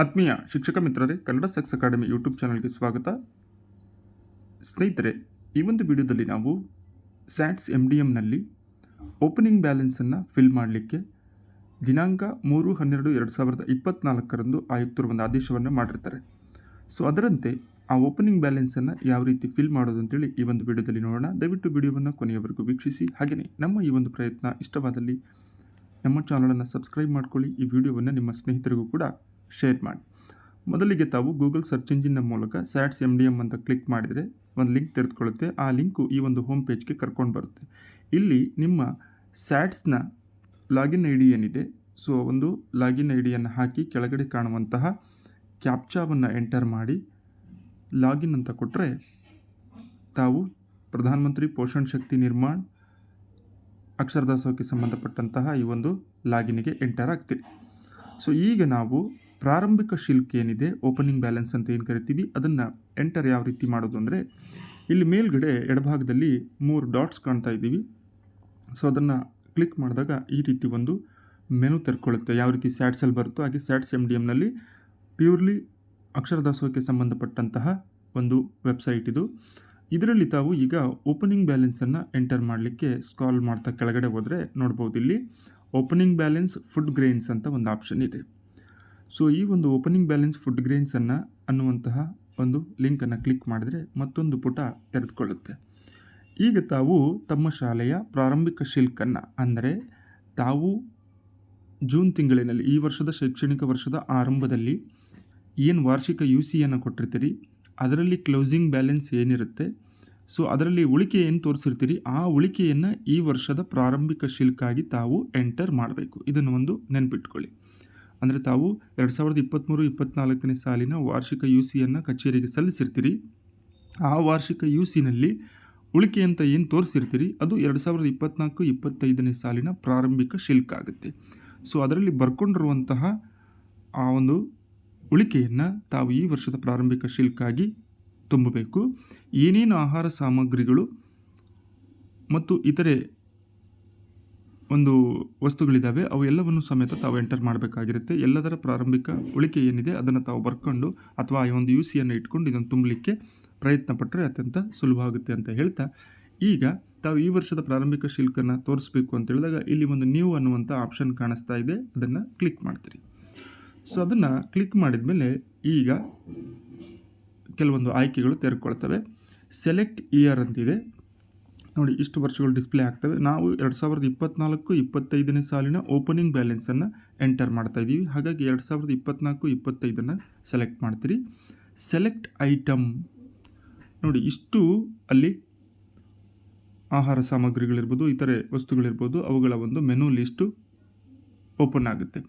ಆತ್ಮೀಯ ಶಿಕ್ಷಕ ಮಿತ್ರರೇ, ಕನ್ನಡ ಸೆಕ್ಸ್ ಅಕಾಡೆಮಿ ಯೂಟ್ಯೂಬ್ ಚಾನಲ್ಗೆ ಸ್ವಾಗತ. ಸ್ನೇಹಿತರೆ, ಈ ಒಂದು ವಿಡಿಯೋದಲ್ಲಿ ನಾವು ಸ್ಯಾಟ್ಸ್ ಎಂ ಡಿ ಎಮ್ನಲ್ಲಿ ಓಪನಿಂಗ್ ಬ್ಯಾಲೆನ್ಸನ್ನು ಫಿಲ್ ಮಾಡಲಿಕ್ಕೆ ದಿನಾಂಕ ಮೂರು ಹನ್ನೆರಡು ಎರಡು ಸಾವಿರದ ಇಪ್ಪತ್ತ್ನಾಲ್ಕರಂದು ಆಯುಕ್ತರು ಒಂದು ಆದೇಶವನ್ನು ಮಾಡಿರ್ತಾರೆ. ಸೊ, ಅದರಂತೆ ಆ ಓಪನಿಂಗ್ ಬ್ಯಾಲೆನ್ಸನ್ನು ಯಾವ ರೀತಿ ಫಿಲ್ ಮಾಡೋದು ಅಂತೇಳಿ ಈ ಒಂದು ವಿಡಿಯೋದಲ್ಲಿ ನೋಡೋಣ. ದಯವಿಟ್ಟು ವಿಡಿಯೋವನ್ನು ಕೊನೆಯವರೆಗೂ ವೀಕ್ಷಿಸಿ. ಹಾಗೆಯೇ ನಮ್ಮ ಈ ಒಂದು ಪ್ರಯತ್ನ ಇಷ್ಟವಾದಲ್ಲಿ ನಮ್ಮ ಚಾನಲನ್ನು ಸಬ್ಸ್ಕ್ರೈಬ್ ಮಾಡ್ಕೊಳ್ಳಿ. ಈ ವಿಡಿಯೋವನ್ನು ನಿಮ್ಮ ಸ್ನೇಹಿತರಿಗೂ ಕೂಡ ಶೇರ್ ಮಾಡಿ. ಮೊದಲಿಗೆ ತಾವು ಗೂಗಲ್ ಸರ್ಚ್ ಇಂಜಿನ್ನ ಮೂಲಕ ಸ್ಯಾಟ್ಸ್ ಎಂ ಡಿ ಎಂ ಅಂತ ಕ್ಲಿಕ್ ಮಾಡಿದರೆ ಒಂದು ಲಿಂಕ್ ತೆರೆದುಕೊಳ್ಳುತ್ತೆ. ಆ ಲಿಂಕು ಈ ಒಂದು ಹೋಮ್ ಪೇಜ್ಗೆ ಕರ್ಕೊಂಡು ಬರುತ್ತೆ. ಇಲ್ಲಿ ನಿಮ್ಮ ಸ್ಯಾಟ್ಸ್ನ ಲಾಗಿನ್ ಐ ಡಿ ಏನಿದೆ, ಸೊ ಒಂದು ಲಾಗಿನ್ ಐ ಡಿಯನ್ನು ಹಾಕಿ ಕೆಳಗಡೆ ಕಾಣುವಂತಹ ಕ್ಯಾಪ್ಚಾವನ್ನು ಎಂಟರ್ ಮಾಡಿ. ಲಾಗಿನ್ ಅಂತ ಕೊಟ್ಟರೆ ತಾವು ಪ್ರಧಾನಮಂತ್ರಿ ಪೋಷಣ್ ಶಕ್ತಿ ನಿರ್ಮಾಣ್ ಅಕ್ಷರದಾಸೋಹಕ್ಕೆ ಸಂಬಂಧಪಟ್ಟಂತಹ ಈ ಒಂದು ಲಾಗಿನ್ಗೆ ಎಂಟರ್ ಆಗ್ತೀರಿ. ಸೊ ಈಗ ನಾವು ಪ್ರಾರಂಭಿಕ ಶಿಲ್ಕ್ ಏನಿದೆ ಓಪನಿಂಗ್ ಬ್ಯಾಲೆನ್ಸ್ ಅಂತ ಏನು ಕರಿತೀವಿ, ಅದನ್ನು ಎಂಟರ್ ಯಾವ ರೀತಿ ಮಾಡೋದು ಅಂದರೆ, ಇಲ್ಲಿ ಮೇಲ್ಗಡೆ ಎಡಭಾಗದಲ್ಲಿ ಮೂರು ಡಾಟ್ಸ್ ಕಾಣ್ತಾ ಇದ್ದೀವಿ. ಸೊ ಅದನ್ನು ಕ್ಲಿಕ್ ಮಾಡಿದಾಗ ಈ ರೀತಿ ಒಂದು ಮೆನು ತೆರ್ಕೊಳ್ಳುತ್ತೆ ಯಾವ ರೀತಿ ಸ್ಯಾಟ್ಸಲ್ಲಿ ಬರುತ್ತೋ ಹಾಗೆ ಸ್ಯಾಟ್ಸ್ ಎಂ ಡಿ ಎಮ್ನಲ್ಲಿ ಪ್ಯೂರ್ಲಿ ಅಕ್ಷರದಾಸೋಕ್ಕೆ ಸಂಬಂಧಪಟ್ಟಂತಹ ಒಂದು ವೆಬ್ಸೈಟ್ ಇದು. ಇದರಲ್ಲಿ ತಾವು ಈಗ ಓಪನಿಂಗ್ ಬ್ಯಾಲೆನ್ಸನ್ನು ಎಂಟರ್ ಮಾಡಲಿಕ್ಕೆ ಸ್ಕಾಲ್ ಮಾಡ್ತಾ ಕೆಳಗಡೆ ಹೋದರೆ ನೋಡ್ಬೋದು ಇಲ್ಲಿ ಓಪನಿಂಗ್ ಬ್ಯಾಲೆನ್ಸ್ ಫುಡ್ ಗ್ರೇನ್ಸ್ ಅಂತ ಒಂದು ಆಪ್ಷನ್ ಇದೆ. ಸೊ ಈ ಒಂದು ಓಪನಿಂಗ್ ಬ್ಯಾಲೆನ್ಸ್ ಫುಡ್ ಗ್ರೇನ್ಸನ್ನು ಅನ್ನುವಂತಹ ಒಂದು ಲಿಂಕನ್ನು ಕ್ಲಿಕ್ ಮಾಡಿದರೆ ಮತ್ತೊಂದು ಪುಟ ತೆರೆದುಕೊಳ್ಳುತ್ತೆ. ಈಗ ತಾವು ತಮ್ಮ ಶಾಲೆಯ ಪ್ರಾರಂಭಿಕ ಶಿಲ್ಕನ್ನು ಅಂದರೆ ತಾವು ಜೂನ್ ತಿಂಗಳಿನಲ್ಲಿ ಈ ವರ್ಷದ ಶೈಕ್ಷಣಿಕ ವರ್ಷದ ಆರಂಭದಲ್ಲಿ ಏನು ವಾರ್ಷಿಕ ಯು ಸಿಯನ್ನು ಕೊಟ್ಟಿರ್ತೀರಿ, ಅದರಲ್ಲಿ ಕ್ಲೋಸಿಂಗ್ ಬ್ಯಾಲೆನ್ಸ್ ಏನಿರುತ್ತೆ ಸೊ ಅದರಲ್ಲಿ ಉಳಿಕೆ ಏನು ತೋರಿಸಿರ್ತೀರಿ, ಆ ಉಳಿಕೆಯನ್ನು ಈ ವರ್ಷದ ಪ್ರಾರಂಭಿಕ ಶಿಲ್ಕಾಗಿ ತಾವು ಎಂಟರ್ ಮಾಡಬೇಕು. ಇದನ್ನು ಒಂದು ನೆನ್ಪಿಟ್ಕೊಳ್ಳಿ. ಅಂದರೆ ತಾವು ಎರಡು ಸಾವಿರದ ಇಪ್ಪತ್ತ್ಮೂರು ಇಪ್ಪತ್ತ್ನಾಲ್ಕನೇ ಸಾಲಿನ ವಾರ್ಷಿಕ ಯು ಸಿಯನ್ನು ಕಚೇರಿಗೆ ಸಲ್ಲಿಸಿರ್ತೀರಿ. ಆ ವಾರ್ಷಿಕ ಯು ಸಿನಲ್ಲಿ ಉಳಿಕೆ ಅಂತ ಏನು ತೋರಿಸಿರ್ತೀರಿ? ಅದು ಎರಡು ಸಾವಿರದ ಇಪ್ಪತ್ತ್ನಾಲ್ಕು ಇಪ್ಪತ್ತೈದನೇ ಸಾಲಿನ ಪ್ರಾರಂಭಿಕ ಶಿಲ್ಕ ಆಗುತ್ತೆ. ಸೊ ಅದರಲ್ಲಿ ಬರ್ಕೊಂಡಿರುವಂತಹ ಆ ಒಂದು ಉಳಿಕೆಯನ್ನು ತಾವು ಈ ವರ್ಷದ ಪ್ರಾರಂಭಿಕ ಶಿಲ್ಕಾಗಿ ತುಂಬಬೇಕು. ಏನೇನು ಆಹಾರ ಸಾಮಗ್ರಿಗಳು ಮತ್ತು ಇತರೆ ಒಂದು ವಸ್ತುಗಳಿದ್ದಾವೆ ಅವು ಎಲ್ಲವನ್ನು ಸಮೇತ ತಾವು ಎಂಟರ್ ಮಾಡಬೇಕಾಗಿರುತ್ತೆ. ಎಲ್ಲದರ ಪ್ರಾರಂಭಿಕ ಉಳಿಕೆ ಏನಿದೆ, ಅದನ್ನು ತಾವು ಬರ್ಕೊಂಡು ಅಥವಾ ಈ ಒಂದು ಯು ಸಿಯನ್ನು ಇಟ್ಕೊಂಡು ಇದನ್ನು ತುಂಬಲಿಕ್ಕೆ ಪ್ರಯತ್ನ ಪಟ್ಟರೆ ಅತ್ಯಂತ ಸುಲಭ ಆಗುತ್ತೆ ಅಂತ ಹೇಳ್ತಾ. ಈಗ ತಾವು ಈ ವರ್ಷದ ಪ್ರಾರಂಭಿಕ ಶುಲ್ಕನ ತೋರಿಸ್ಬೇಕು ಅಂತ ಹೇಳಿದಾಗ ಇಲ್ಲಿ ಒಂದು ನ್ಯೂ ಅನ್ನುವಂಥ ಆಪ್ಷನ್ ಕಾಣಿಸ್ತಾ ಇದೆ, ಅದನ್ನು ಕ್ಲಿಕ್ ಮಾಡ್ತೀರಿ. ಸೊ ಅದನ್ನು ಕ್ಲಿಕ್ ಮಾಡಿದ ಮೇಲೆ ಈಗ ಕೆಲವೊಂದು ಆಯ್ಕೆಗಳು ತೆರೆಕೊಳ್ತವೆ. ಸೆಲೆಕ್ಟ್ ಇಯರ್ ಅಂತಿದೆ. ನೋಡಿ, ಇಷ್ಟು ವರ್ಷಗಳು ಡಿಸ್ಪ್ಲೇ ಆಗ್ತವೆ. ನಾವು ಎರಡು ಸಾವಿರದ ಇಪ್ಪತ್ನಾಲ್ಕು, ಇಪ್ಪತ್ತೈದನೇ ಸಾಲಿನ ಓಪನಿಂಗ್ ಬ್ಯಾಲೆನ್ಸನ್ನು ಎಂಟರ್ ಮಾಡ್ತಾ ಇದ್ದೀವಿ. ಹಾಗಾಗಿ ಎರಡು ಸಾವಿರದ ಇಪ್ಪತ್ನಾಲ್ಕು ಇಪ್ಪತ್ತೈದನ್ನು ಸೆಲೆಕ್ಟ್ ಮಾಡ್ತೀರಿ. ಸೆಲೆಕ್ಟ್ ಐಟಮ್ ನೋಡಿ, ಇಷ್ಟು ಅಲ್ಲಿ ಆಹಾರ ಸಾಮಗ್ರಿಗಳಿರ್ಬೋದು, ಇತರೆ ವಸ್ತುಗಳಿರ್ಬೋದು, ಅವುಗಳ ಒಂದು ಮೆನು ಲಿಸ್ಟು ಓಪನ್ ಆಗುತ್ತೆ.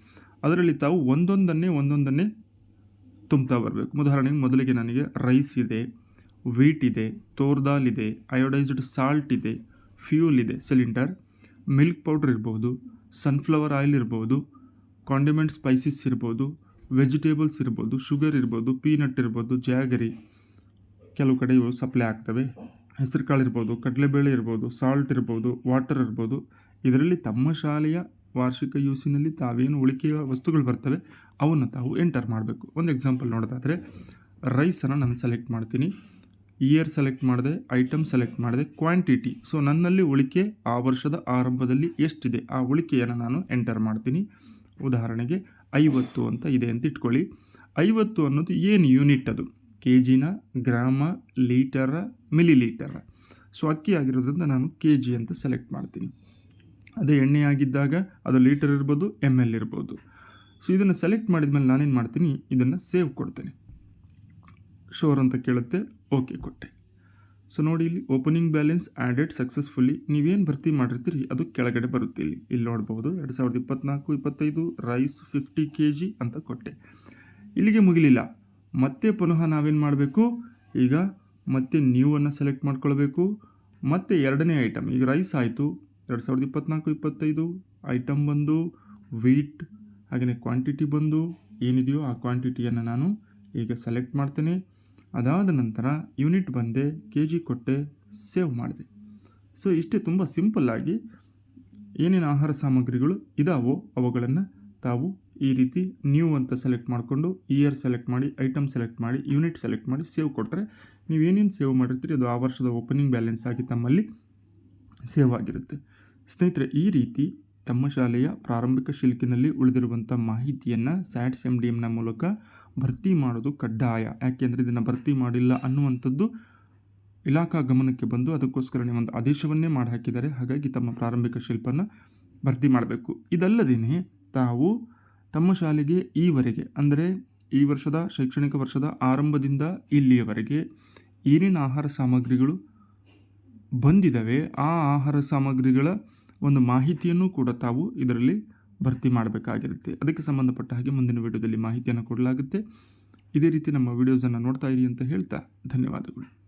ಅದರಲ್ಲಿ ತಾವು ಒಂದೊಂದನ್ನೇ ಒಂದೊಂದನ್ನೇ ತುಂಬ್ತಾ ಬರಬೇಕು. ಉದಾಹರಣೆಗೆ, ಮೊದಲಿಗೆ ನನಗೆ ರೈಸ್ ಇದೆ. ವೀಟ್ ಇದೆ ತೋರ್ದಾಲ್ ಇದೆ ಅಯೋಡೈಸ್ಡ್ ಸಾಲ್ಟ್ ಇದೆ ಫ್ಯೂಲ್ ಇದೆ ಸಿಲಿಂಡರ್ ಮಿಲ್ಕ್ ಪೌಡ್ರ್ ಇರ್ಬೋದು ಸನ್ಫ್ಲವರ್ ಆಯಿಲ್ ಇರ್ಬೋದು ಕಾಂಡಿಮೆಂಟ್ ಸ್ಪೈಸಸ್ ಇರ್ಬೋದು ವೆಜಿಟೇಬಲ್ಸ್ ಇರ್ಬೋದು ಶುಗರ್ ಇರ್ಬೋದು ಪೀನಟ್ ಇರ್ಬೋದು ಜಾಗರಿ ಕೆಲವು ಕಡೆ ಇವು ಸಪ್ಲೈ ಆಗ್ತವೆ. ಹೆಸರು ಕಾಳು ಇರ್ಬೋದು, ಕಡಲೆಬೇಳೆ ಇರ್ಬೋದು ಸಾಲ್ಟ್ ಇರ್ಬೋದು ವಾಟರ್ ಇರ್ಬೋದು. ಇದರಲ್ಲಿ ತಮ್ಮ ಶಾಲೆಯ ವಾರ್ಷಿಕ ಯೂಸಿನಲ್ಲಿ ತಾವೇನು ಉಳಿಕೆಯ ವಸ್ತುಗಳು ಬರ್ತವೆ, ಅವನ್ನು ತಾವು ಎಂಟರ್ ಮಾಡಬೇಕು. ಒಂದು ಎಕ್ಸಾಂಪಲ್ ನೋಡೋದಾದರೆ ರೈಸನ್ನು ನಾನು ಸೆಲೆಕ್ಟ್ ಮಾಡ್ತೀನಿ. ಇಯರ್ ಸೆಲೆಕ್ಟ್ ಮಾಡಿದೆ ಐಟಮ್ ಸೆಲೆಕ್ಟ್ ಮಾಡಿದೆ ಕ್ವಾಂಟಿಟಿ ಸೊ ನನ್ನಲ್ಲಿ ಉಳಿಕೆ ಆ ವರ್ಷದ ಆರಂಭದಲ್ಲಿ ಎಷ್ಟಿದೆ? ಆ ಉಳಿಕೆಯನ್ನು ನಾನು ಎಂಟರ್ ಮಾಡ್ತೀನಿ. ಉದಾಹರಣೆಗೆ ಐವತ್ತು ಅಂತ ಇದೆ ಅಂತ ಇಟ್ಕೊಳ್ಳಿ. ಐವತ್ತು ಅನ್ನೋದು ಏನು ಯೂನಿಟ್ ಅದು? ಕೆ ಜಿನ ಗ್ರಾಮ, ಲೀಟರ ಮಿಲಿ ಲೀಟರ ಸೊ ಅಕ್ಕಿ ಆಗಿರೋದ್ರಿಂದ ನಾನು ಕೆ ಜಿ ಅಂತ ಸೆಲೆಕ್ಟ್ ಮಾಡ್ತೀನಿ. ಅದೇ ಎಣ್ಣೆ ಆಗಿದ್ದಾಗ ಅದು ಲೀಟರ್ ಇರ್ಬೋದು ಎಂ ಎಲ್ ಇರ್ಬೋದು. ಸೊ ಇದನ್ನು ಸೆಲೆಕ್ಟ್ ಮಾಡಿದ ಮೇಲೆ ನಾನೇನು ಮಾಡ್ತೀನಿ? ಇದನ್ನು ಸೇವ್ ಕೊಡ್ತೇನೆ. ಶೋರ್ ಅಂತ ಕೇಳುತ್ತೆ ಓಕೆ ಕೊಟ್ಟೆ. ಸೊ ನೋಡಿ ಇಲ್ಲಿ ಓಪನಿಂಗ್ ಬ್ಯಾಲೆನ್ಸ್ ಆ್ಯಡೆಡ್ ಸಕ್ಸಸ್ಫುಲ್ಲಿ ನೀವೇನು ಭರ್ತಿ ಮಾಡಿರ್ತೀರಿ, ಅದು ಕೆಳಗಡೆ ಬರುತ್ತೆ ಇಲ್ಲಿ. ಇಲ್ಲಿ ನೋಡ್ಬೋದು, ಎರಡು ಸಾವಿರದ ಇಪ್ಪತ್ನಾಲ್ಕು, ಇಪ್ಪತ್ತೈದು ರೈಸ್ ಫಿಫ್ಟಿ ಕೆ ಜಿ ಅಂತ ಕೊಟ್ಟೆ. ಇಲ್ಲಿಗೆ ಮುಗಿಲಿಲ್ಲ. ಮತ್ತೆ ಪುನಃ ನಾವೇನು ಮಾಡಬೇಕು? ಈಗ ಮತ್ತೆ ನ್ಯೂವನ್ನು ಸೆಲೆಕ್ಟ್ ಮಾಡ್ಕೊಳ್ಬೇಕು. ಮತ್ತು ಎರಡನೇ ಐಟಮ್ ಈಗ ರೈಸ್ ಆಯಿತು. ಎರಡು ಸಾವಿರದ ಇಪ್ಪತ್ನಾಲ್ಕು, ಇಪ್ಪತ್ತೈದು ಐಟಮ್ ಬಂದು ವೀಟ್ ಹಾಗೆಯೇ ಕ್ವಾಂಟಿಟಿ ಬಂದು, ಏನಿದೆಯೋ ಆ ಕ್ವಾಂಟಿಟಿಯನ್ನು ನಾನು ಈಗ ಸೆಲೆಕ್ಟ್ ಮಾಡ್ತೇನೆ. ಅದಾದ ನಂತರ ಯೂನಿಟ್ ಬಂದೆ ಕೆ ಜಿ ಕೊಟ್ಟೆ ಸೇವ್ ಮಾಡಿದೆ. ಸೊ, ಇಷ್ಟೇ ತುಂಬ ಸಿಂಪಲ್ಲಾಗಿ ಏನೇನು ಆಹಾರ ಸಾಮಗ್ರಿಗಳು ಇದಾವೋ ಅವುಗಳನ್ನು ತಾವು ಈ ರೀತಿ ನ್ಯೂ ಅಂತ ಸೆಲೆಕ್ಟ್ ಮಾಡಿಕೊಂಡು ಇಯರ್ ಸೆಲೆಕ್ಟ್ ಮಾಡಿ ಐಟಮ್ ಸೆಲೆಕ್ಟ್ ಮಾಡಿ, ಯೂನಿಟ್ ಸೆಲೆಕ್ಟ್ ಮಾಡಿ ಸೇವ್ ಕೊಟ್ಟರೆ ನೀವು ಏನೇನು ಸೇವ್ ಮಾಡಿರ್ತೀರಿ ಅದು ಆ ವರ್ಷದ ಓಪನಿಂಗ್ ಬ್ಯಾಲೆನ್ಸ್ ಆಗಿ ತಮ್ಮಲ್ಲಿ ಸೇವ್ ಆಗಿರುತ್ತೆ. ಸ್ನೇಹಿತರೆ, ಈ ರೀತಿ ತಮ್ಮ ಶಾಲೆಯ ಪ್ರಾರಂಭಿಕ ಶಿಲ್ಕಿನಲ್ಲಿ ಉಳಿದಿರುವಂಥ ಮಾಹಿತಿಯನ್ನು ಸ್ಯಾಟ್ಸ್ ಎಂ ಡಿ ಎಮ್ನ ಮೂಲಕ ಭರ್ತಿ ಮಾಡೋದು ಕಡ್ಡಾಯ. ಯಾಕೆಂದರೆ ಇದನ್ನು ಭರ್ತಿ ಮಾಡಿಲ್ಲ ಅನ್ನುವಂಥದ್ದು ಇಲಾಖಾ ಗಮನಕ್ಕೆ ಬಂದು ಅದಕ್ಕೋಸ್ಕರ ಒಂದು ಆದೇಶವನ್ನೇ ಮಾಡಿ ಹಾಕಿದ್ದಾರೆ ಹಾಗಾಗಿ ತಮ್ಮ ಪ್ರಾರಂಭಿಕ ಶಿಲ್ಪನ ಭರ್ತಿ ಮಾಡಬೇಕು. ಇದಲ್ಲದೇ ತಾವು ತಮ್ಮ ಶಾಲೆಗೆ ಈವರೆಗೆ, ಅಂದರೆ ಈ ವರ್ಷದ ಶೈಕ್ಷಣಿಕ ವರ್ಷದ ಆರಂಭದಿಂದ ಇಲ್ಲಿಯವರೆಗೆ ಏನೇನು ಆಹಾರ ಸಾಮಗ್ರಿಗಳು ಬಂದಿದ್ದಾವೆ ಆ ಆಹಾರ ಸಾಮಗ್ರಿಗಳ ಒಂದು ಮಾಹಿತಿಯನ್ನು ಕೂಡ ತಾವು ಇದರಲ್ಲಿ ಭರ್ತಿ ಮಾಡಬೇಕಾಗಿರುತ್ತೆ. ಅದಕ್ಕೆ ಸಂಬಂಧಪಟ್ಟ ಹಾಗೆ ಮುಂದಿನ ವಿಡಿಯೋದಲ್ಲಿ ಮಾಹಿತಿಯನ್ನು ಕೊಡಲಾಗುತ್ತೆ. ಇದೇ ರೀತಿ ನಮ್ಮ ವಿಡಿಯೋಸನ್ನು ನೋಡ್ತಾ ಇರಿ ಅಂತ ಹೇಳ್ತಾ ಧನ್ಯವಾದಗಳು.